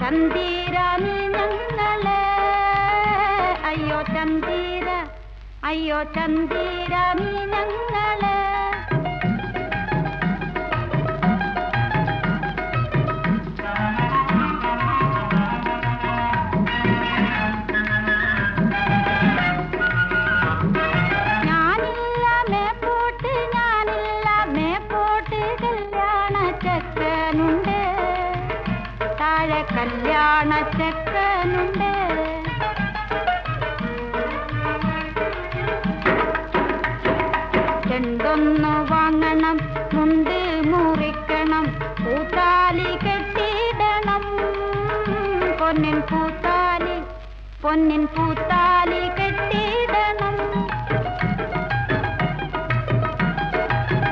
ചന്തീരാമി ഞങ്ങൾ അയ്യോ ചന്തീര അയ്യോ ചന്തീരാമി ഞങ്ങൾ ഞാനില്ല മേപ്പോട്ട്. കല്യാണ ചെക്കനുണ്ട്. താഴെ കല്യാണ ചെക്കനുണ്ട്. ചെണ്ടൊന്നു വാങ്ങണം? മുണ്ട് മുറിക്കണം. പൂത്താലി കെട്ടിയിടണം പൊന്നിൻ പൂത്താലി പൊന്നിൻ പൂത്താലി